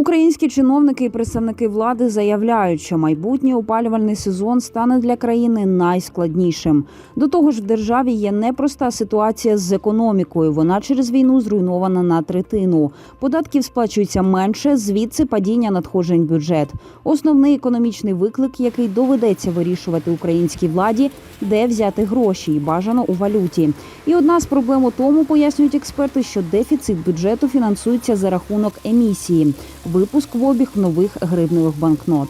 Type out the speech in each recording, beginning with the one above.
Українські чиновники і представники влади заявляють, що майбутній опалювальний сезон стане для країни найскладнішим. До того ж, в державі є непроста ситуація з економікою. Вона через війну зруйнована на третину. Податків сплачується менше, звідси падіння надходжень бюджет. Основний економічний виклик, який доведеться вирішувати українській владі, де взяти гроші, і бажано у валюті. І одна з проблем у тому, пояснюють експерти, що дефіцит бюджету фінансується за рахунок емісії, випуск в обіг нових гривневих банкнот.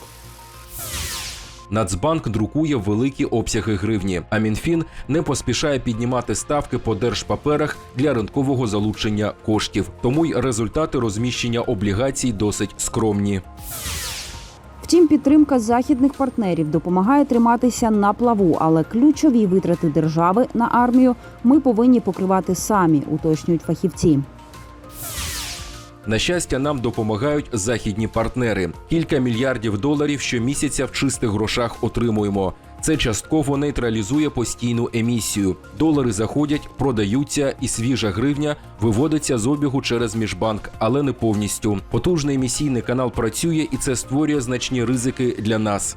Нацбанк друкує великі обсяги гривні, а Мінфін не поспішає піднімати ставки по держпаперах для ринкового залучення коштів. Тому й результати розміщення облігацій досить скромні. Втім, підтримка західних партнерів допомагає триматися на плаву, але ключові витрати держави на армію ми повинні покривати самі, уточнюють фахівці. На щастя, нам допомагають західні партнери. Кілька мільярдів доларів щомісяця в чистих грошах отримуємо. Це частково нейтралізує постійну емісію. Долари заходять, продаються, і свіжа гривня виводиться з обігу через міжбанк, але не повністю. Потужний емісійний канал працює, і це створює значні ризики для нас.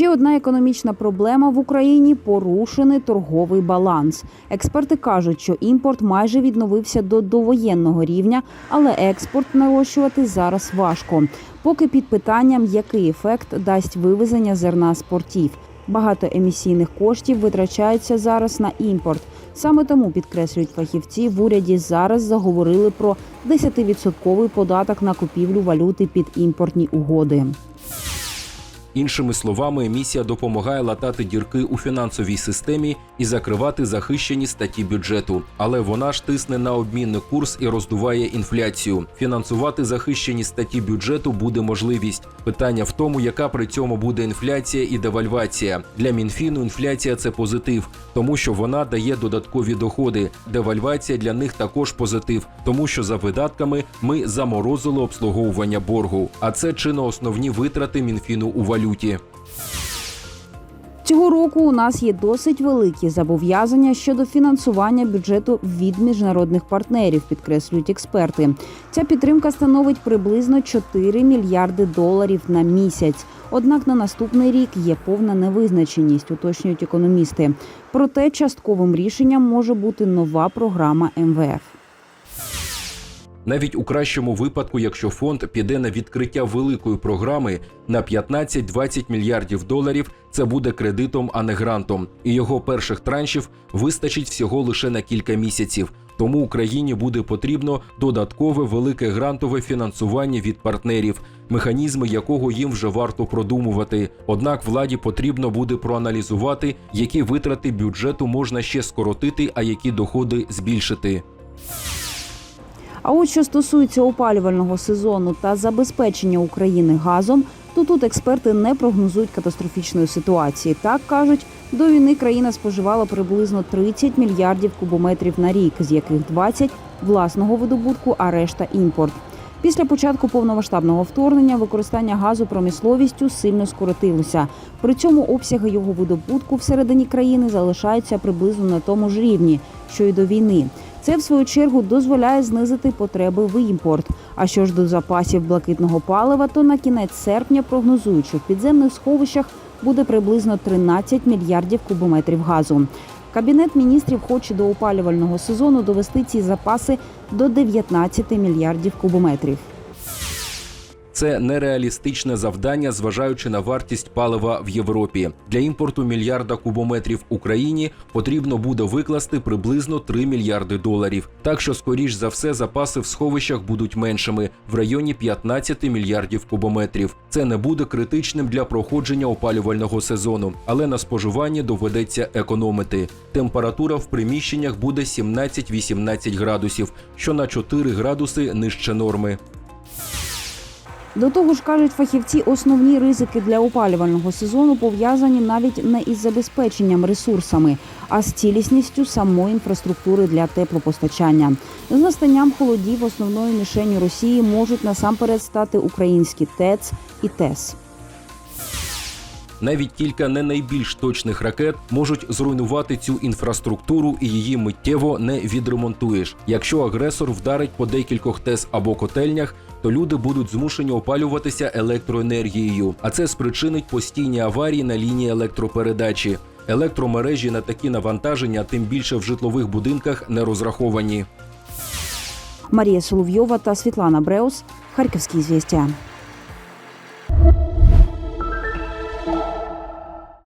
Ще одна економічна проблема в Україні порушений торговий баланс. Експерти кажуть, що імпорт майже відновився до довоєнного рівня, але експорт нарощувати зараз важко. Поки під питанням, який ефект дасть вивезення зерна з портів. Багато емісійних коштів витрачаються зараз на імпорт. Саме тому підкреслюють фахівці, в уряді зараз заговорили про 10-відсотковий податок на купівлю валюти під імпортні угоди. Іншими словами, емісія допомагає латати дірки у фінансовій системі і закривати захищені статті бюджету. Але вона ж тисне на обмінний курс і роздуває інфляцію. Фінансувати захищені статті бюджету буде можливість. Питання в тому, яка при цьому буде інфляція і девальвація. Для мінфіну інфляція це позитив, тому що вона дає додаткові доходи. Девальвація для них також позитив, тому що за видатками ми заморозили обслуговування боргу. А це чи не основні витрати мінфіну у валюті. Цього року у нас є досить великі зобов'язання щодо фінансування бюджету від міжнародних партнерів, підкреслюють експерти. Ця підтримка становить приблизно 4 мільярди доларів на місяць. Однак на наступний рік є повна невизначеність, уточнюють економісти. Проте частковим рішенням може бути нова програма МВФ. Навіть у кращому випадку, якщо фонд піде на відкриття великої програми на 15-20 мільярдів доларів, це буде кредитом, а не грантом. І його перших траншів вистачить всього лише на кілька місяців. Тому Україні буде потрібно додаткове велике грантове фінансування від партнерів, механізми якого їм вже варто продумувати. Однак владі потрібно буде проаналізувати, які витрати бюджету можна ще скоротити, а які доходи збільшити. А от що стосується опалювального сезону та забезпечення України газом, то тут експерти не прогнозують катастрофічної ситуації. Так кажуть, до війни країна споживала приблизно 30 мільярдів кубометрів на рік, з яких 20 – власного видобутку, а решта імпорт. Після початку повномасштабного вторгнення використання газу промисловістю сильно скоротилося. При цьому обсяги його видобутку всередині країни залишаються приблизно на тому ж рівні, що й до війни. Це в свою чергу дозволяє знизити потреби в імпорт. А що ж до запасів блакитного палива, то на кінець серпня прогнозують, що в підземних сховищах буде приблизно 13 мільярдів кубометрів газу. Кабінет міністрів хоче до опалювального сезону довести ці запаси до 19 мільярдів кубометрів. Це нереалістичне завдання, зважаючи на вартість палива в Європі. Для імпорту мільярда кубометрів Україні потрібно буде викласти приблизно 3 мільярди доларів. Так що, скоріш за все, запаси в сховищах будуть меншими в районі 15 мільярдів кубометрів. Це не буде критичним для проходження опалювального сезону, але на споживанні доведеться економити. Температура в приміщеннях буде 17-18 градусів, що на 4 градуси нижче норми. До того ж, кажуть фахівці, основні ризики для опалювального сезону пов'язані навіть не із забезпеченням ресурсами, а з цілісністю самої інфраструктури для теплопостачання. З настанням холодів основною мішенью Росії можуть насамперед стати українські ТЕЦ і ТЕС. Навіть кілька не найбільш точних ракет можуть зруйнувати цю інфраструктуру і її миттєво не відремонтуєш. Якщо агресор вдарить по декількох ТЕС або котельнях, то люди будуть змушені опалюватися електроенергією, а це спричинить постійні аварії на лінії електропередачі. Електромережі на такі навантаження, тим більше в житлових будинках, не розраховані. Марія Соловйова та Світлана Бреус. Харківські звістя.